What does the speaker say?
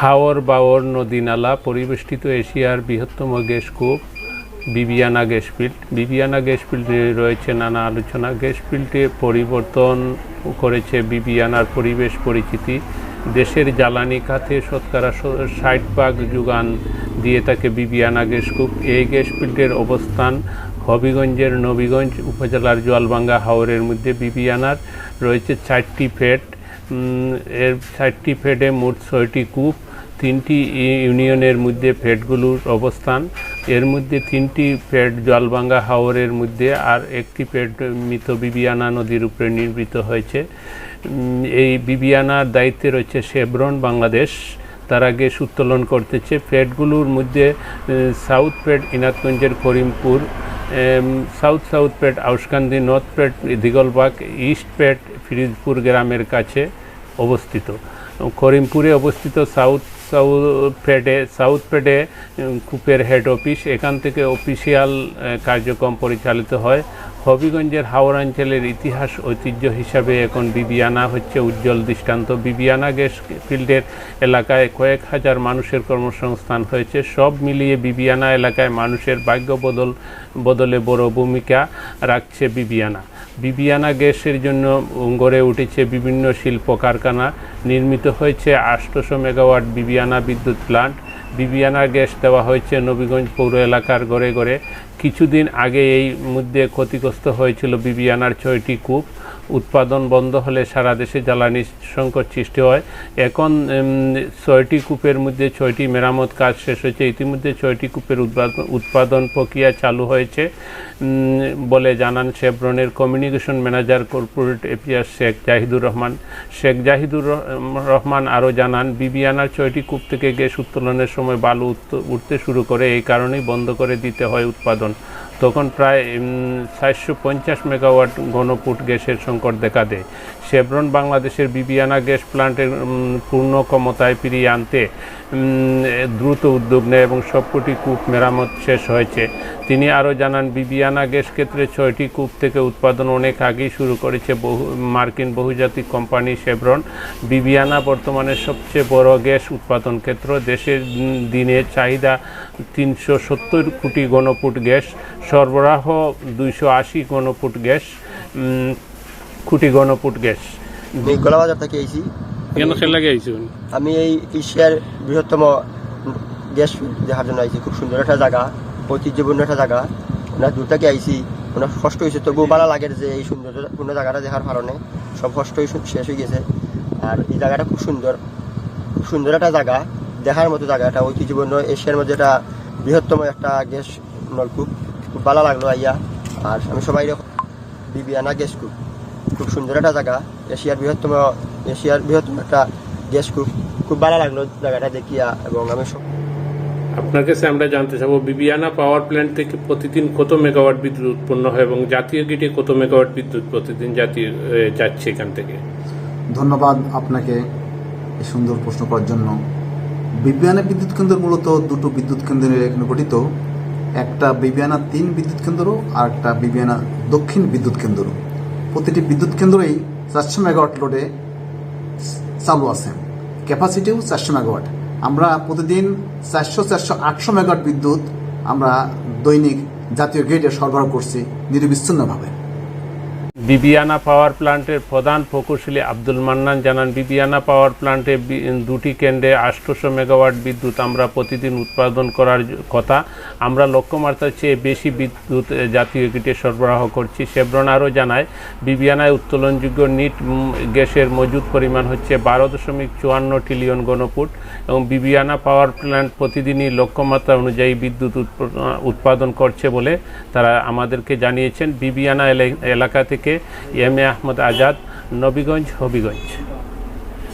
হাওর বাওর নদী নালা পরিবেষ্টিত এশিয়ার বৃহত্তম গ্যাস কূপ, Bibiyana gas field. Bibiyana gas ফিল্ডে রয়েছে নানা আলোচনা। গ্যাস ফিল্ডে পরিবর্তন করেছে বিবিয়ানার পরিবেশ পরিচিতি। দেশের জ্বালানি খাতে শতকরা ষাট ভাগ যোগান দিয়ে থাকে বিবিয়ানা গ্যাস কূপ। এই গ্যাস ফিল্ডের অবস্থান হবিগঞ্জের নবীগঞ্জ উপজেলার জলবাঙ্গা হাওরের মধ্যে। বিবিয়ানার রয়েছে চারটি ফেট এর চারটি ফেডে মোট ছয়টি কূপ, তিনটি ইউনিয়নের মধ্যে ফেডগুলোর অবস্থান। এর মধ্যে তিনটি ফেড জলবাঙ্গা হাওরের মধ্যে আর একটি ফেড মৃত বিবিয়ানা নদীর উপরে নির্মিত হয়েছে। এই বিবিয়ানার দায়িত্বে রয়েছে শেভরন বাংলাদেশ। তারা গ্যাস উত্তোলন করতেছে ফেডগুলোর মধ্যে south fade ইনাতগঞ্জের Karimpur south south pad Auskandi north pad Diglabag east pad, Firizpur গ্রামের কাছে অবস্থিত। করিমপুরে অবস্থিত সাউথ সাউথ পেটে সাউথ পেটে কূপের হেড অফিস এখান থেকে অফিসিয়াল কার্যক্রম পরিচালিত হয়। হবিগঞ্জের হাওড়াঞ্চলের ইতিহাস ঐতিহ্য হিসাবে এখন বিবিয়ানা হচ্ছে উজ্জ্বল দৃষ্টান্ত। বিবিয়ানা গ্যাস ফিল্ডের এলাকায় কয়েক হাজার মানুষের কর্মসংস্থান হয়েছে। সব মিলিয়ে বিবিয়ানা এলাকায় মানুষের ভাগ্য বদল, বদলে বড় ভূমিকা রাখছে বিবিয়ানা। বিবিয়ানা গ্যাসের জন্য গড়ে উঠেছে বিভিন্ন শিল্প কারখানা নির্মিত হয়েছে আটশোশো মেগাওয়াট বিবিয়ানা বিদ্যুৎ প্লান্ট। বিবিয়ানা গ্যাস দেওয়া হয়েছে নবীগঞ্জ পৌর এলাকার গড়ে গড়ে। কিছুদিন আগে এই মধ্যে ক্ষতিগ্রস্ত হয়েছিল বিবিয়ানার ছয়টি কূপ। উৎপাদন বন্ধ হলে সারা দেশে জ্বালানি সংকট সৃষ্টি হয়। এখন ছয়টি কূপের মধ্যে ছয়টি মেরামত কাজ শেষ হয়েছে। ইতিমধ্যে ছয়টি কূপের উৎপাদন প্রক্রিয়া চালু হয়েছে। বলে জানান শেভরনের communication manager corporate affairs Sheikh Jahidur Rahman. Sheikh Jahidur Rahman আরও জানান, বিবিয়ানার ছয়টি কূপ থেকে গ্যাস উত্তোলনের সময় বালু উঠতে শুরু করে। এই কারণেই বন্ধ করে দিতে হয় উৎপাদন। তখন প্রায় চারশো পঞ্চাশ মেগাওয়াট ঘনফুট গ্যাসের সংকট দেখা দেয়। শেভরন বাংলাদেশের বিবিয়ানা গ্যাস প্লান্টের পূর্ণ ক্ষমতায় ফিরিয়ে আনতে দ্রুত উদ্যোগ নেয় এবং সবকটি কূপ মেরামত শেষ হয়েছে। তিনি আরও জানান, বিবিয়ানা গ্যাস ক্ষেত্রে ছয়টি কূপ থেকে উৎপাদন অনেক আগেই শুরু করেছে বহু, মার্কিন বহুজাতিক কোম্পানি শেভরন। বিবিয়ানা বর্তমানে সবচেয়ে বড় গ্যাস উৎপাদন ক্ষেত্র। দেশের দিনে চাহিদা তিনশো সত্তর কোটি ঘনফুট গ্যাস সরবরাহ দুইশো আশি ঘনফুট গ্যাস কোটি ঘনফুট গ্যাস। গোলাবাজার থেকে কেন লাগে আমি এই এশিয়ার বৃহত্তম গ্যাস দেখার জন্য আইছি। খুব সুন্দর একটা জায়গা ঐতিহ্যপূর্ণ একটা জায়গা। ওনার দূর থেকে আইছি। ওনার কষ্ট হয়েছে তবুও ভালো লাগে যে এই সৌন্দর্যপূর্ণ জায়গাটা দেখার কারণে। সব কষ্টই শেষ হয়ে গেছে। আর এই জায়গাটা খুব সুন্দর। খুব সুন্দর একটা জায়গা দেখার মতো জায়গা এটা ঐতিহ্যপূর্ণ এশিয়ার মধ্যে একটা বৃহত্তম একটা গ্যাস নলকূপ। খুব ভালো লাগল আইয়া। আর আমি সবাই বিবিয়ানা গ্যাস কূপ খুব সুন্দর একটা জায়গা। এশিয়ার বৃহত্তম এশিয়ার বৃহত্তম একটা গ্যাস কূপ খুব ভালো লাগল জায়গাটা দেখিয়া এবং আমি সব- আপনার কাছে আমরা জানতে চাবো বিবিয়ানা পাওয়ার প্ল্যান্ট থেকে প্রতিদিন কত মেগাওয়াট বিদ্যুৎ উৎপন্ন হয় এবং জাতীয় গ্রিডে কত মেগাওয়াট বিদ্যুৎ প্রতিদিন জাতীয় যাচ্ছে এখান থেকে? ধন্যবাদ আপনাকে এই সুন্দর প্রশ্ন করার জন্য। বিবিয়ানা বিদ্যুৎ কেন্দ্র মূলত দুটো বিদ্যুৎ কেন্দ্রে এখানে গঠিত। একটা বিবিয়ানা তিন বিদ্যুৎ কেন্দ্র আর একটা বিবিয়ানা দক্ষিণ বিদ্যুৎ কেন্দ্র। প্রতিটি বিদ্যুৎ কেন্দ্রই চারশো মেগাওয়াট লোডে চালু আছে। ক্যাপাসিটিও চারশো মেগাওয়াট। আমরা প্রতিদিন চারশো চারশো, আটশো মেগাওয়াট বিদ্যুৎ আমরা দৈনিক জাতীয় গ্রিডে সরবরাহ করছি নিরবিচ্ছিন্নভাবে। বিবিয়ানা পাওয়ার প্ল্যান্টের প্রধান প্রকৌশলী আব্দুল মান্নান জানান, বিবিয়ানা পাওয়ার প্ল্যান্টে দুটি কেন্দ্রে আটশোশো মেগাওয়াট বিদ্যুৎ আমরা প্রতিদিন উৎপাদন করার কথা। আমরা লক্ষ্যমাত্রার চেয়ে বেশি বিদ্যুৎ জাতীয় গ্রিডে সরবরাহ করছি। শেভরন আরও জানায় বিবিয়ানায় উত্তোলনযোগ্য নিট গ্যাসের মজুদ পরিমাণ হচ্ছে বারো দশমিক চুয়ান্ন ট্রিলিয়ন ঘনফুট এবং বিবিয়ানা পাওয়ার প্ল্যান্ট প্রতিদিনই লক্ষ্যমাত্রা অনুযায়ী বিদ্যুৎ উৎপ- উৎপাদন করছে বলে তারা আমাদেরকে জানিয়েছেন। বিবিয়ানা এলে- এলাকা থেকে এম এ আহমদ আজাদ, নবীগঞ্জ, হবিগঞ্জ।